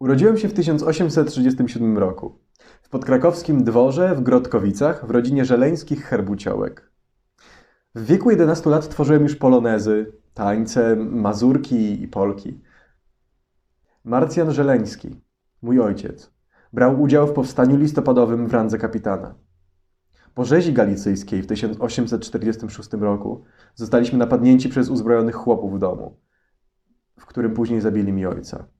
Urodziłem się w 1837 roku. W podkrakowskim dworze w Grodkowicach w rodzinie żeleńskich herbuciołek. W wieku 11 lat tworzyłem już polonezy, tańce, mazurki i polki. Marcjan Żeleński, mój ojciec, brał udział w powstaniu listopadowym w randze kapitana. Po rzezi galicyjskiej w 1846 roku zostaliśmy napadnięci przez uzbrojonych chłopów w domu, w którym później zabili mi ojca.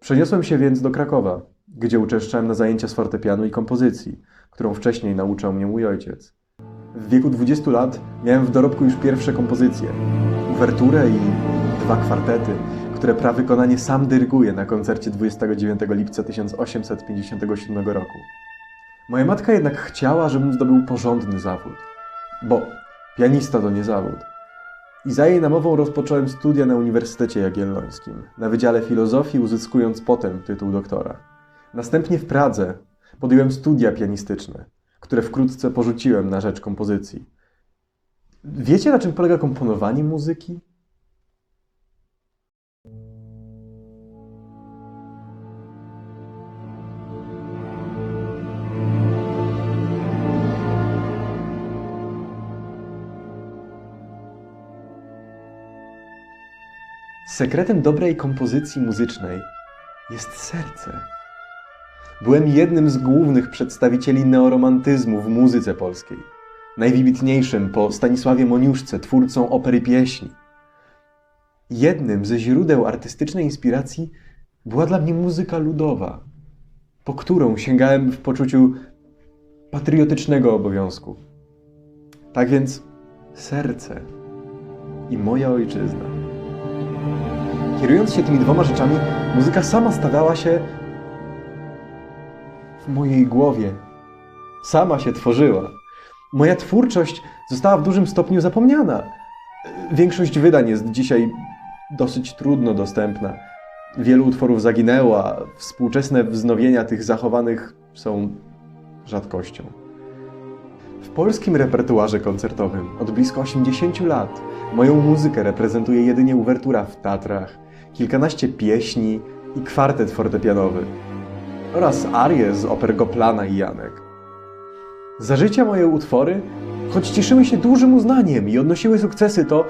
Przeniosłem się więc do Krakowa, gdzie uczęszczałem na zajęcia z fortepianu i kompozycji, którą wcześniej nauczał mnie mój ojciec. W wieku 20 lat miałem w dorobku już pierwsze kompozycje, uwerturę i dwa kwartety, które pra wykonanie sam dyryguję na koncercie 29 lipca 1857 roku. Moja matka jednak chciała, żebym zdobył porządny zawód, bo pianista to nie zawód. I za jej namową rozpocząłem studia na Uniwersytecie Jagiellońskim, na Wydziale Filozofii, uzyskując potem tytuł doktora. Następnie w Pradze podjąłem studia pianistyczne, które wkrótce porzuciłem na rzecz kompozycji. Wiecie, na czym polega komponowanie muzyki? Sekretem dobrej kompozycji muzycznej jest serce. Byłem jednym z głównych przedstawicieli neoromantyzmu w muzyce polskiej. Najwybitniejszym po Stanisławie Moniuszce, twórcą opery pieśni. Jednym ze źródeł artystycznej inspiracji była dla mnie muzyka ludowa, po którą sięgałem w poczuciu patriotycznego obowiązku. Tak więc serce i moja ojczyzna. Kierując się tymi dwoma rzeczami, muzyka sama stawała się w mojej głowie. Sama się tworzyła. Moja twórczość została w dużym stopniu zapomniana. Większość wydań jest dzisiaj dosyć trudno dostępna. Wielu utworów zaginęło, a współczesne wznowienia tych zachowanych są rzadkością. W polskim repertuarze koncertowym od blisko 80 lat moją muzykę reprezentuje jedynie uwertura w Tatrach, kilkanaście pieśni i kwartet fortepianowy oraz arie z oper Goplana i Janek. Za życia moje utwory, choć cieszyły się dużym uznaniem i odnosiły sukcesy, to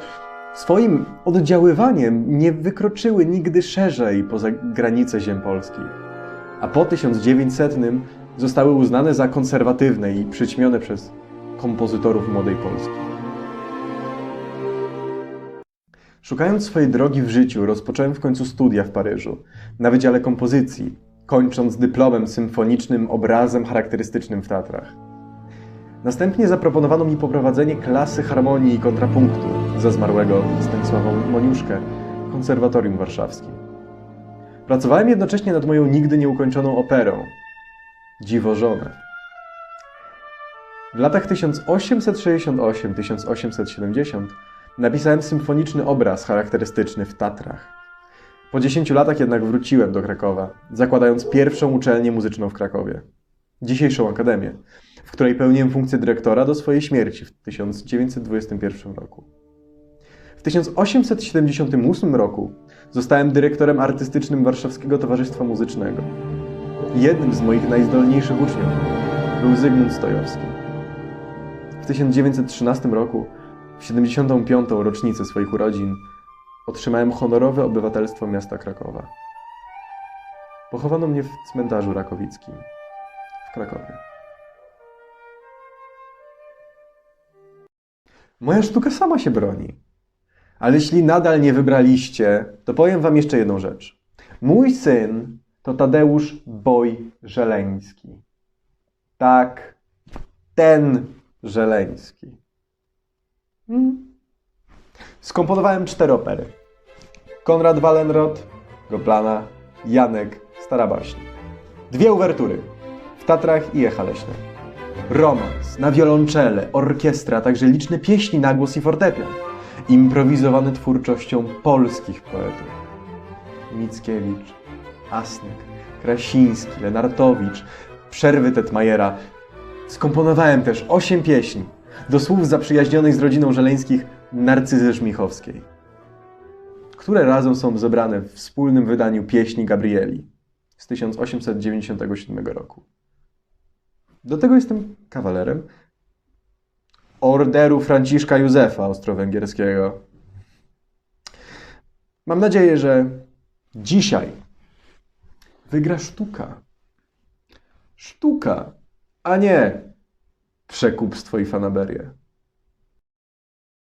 swoim oddziaływaniem nie wykroczyły nigdy szerzej poza granice ziem polskich. A po 1900 zostały uznane za konserwatywne i przyćmione przez kompozytorów młodej Polski. Szukając swojej drogi w życiu, rozpocząłem w końcu studia w Paryżu, na Wydziale Kompozycji, kończąc dyplomem symfonicznym obrazem charakterystycznym w Tatrach. Następnie zaproponowano mi poprowadzenie klasy harmonii i kontrapunktu za zmarłego Stanisława Moniuszkę w Konserwatorium Warszawskim. Pracowałem jednocześnie nad moją nigdy nieukończoną operą Dziwożonę. W latach 1868-1870 napisałem symfoniczny obraz charakterystyczny w Tatrach. Po 10 latach jednak wróciłem do Krakowa, zakładając pierwszą uczelnię muzyczną w Krakowie. Dzisiejszą akademię, w której pełniłem funkcję dyrektora do swojej śmierci w 1921 roku. W 1878 roku zostałem dyrektorem artystycznym Warszawskiego Towarzystwa Muzycznego. Jednym z moich najzdolniejszych uczniów był Zygmunt Stojowski. W 1913 roku, w 75. rocznicę swoich urodzin, otrzymałem honorowe obywatelstwo miasta Krakowa. Pochowano mnie w cmentarzu rakowickim w Krakowie. Moja sztuka sama się broni. Ale jeśli nadal nie wybraliście, to powiem wam jeszcze jedną rzecz. Mój syn to Tadeusz Boj Żeleński. Tak, ten Żeleński. Hmm. Skomponowałem cztery opery. Konrad Wallenrod, Goplana, Janek, Stara Baśń. Dwie uwertury. W Tatrach i Echa Leśne. Romans na wiolonczele, orkiestra, a także liczne pieśni na głos i fortepian. Improwizowane twórczością polskich poetów. Mickiewicz, Asnyk, Krasiński, Lenartowicz, przerwy Tetmajera. Skomponowałem też osiem pieśni do słów zaprzyjaźnionych z rodziną Żeleńskich Narcyzy Żmichowskiej, które razem są zebrane w wspólnym wydaniu pieśni Gabrieli. z 1897 roku. Do tego jestem kawalerem Orderu Franciszka Józefa Austro-Węgierskiego. Mam nadzieję, że dzisiaj wygra sztuka. Sztuka, a nie przekupstwo i fanaberie.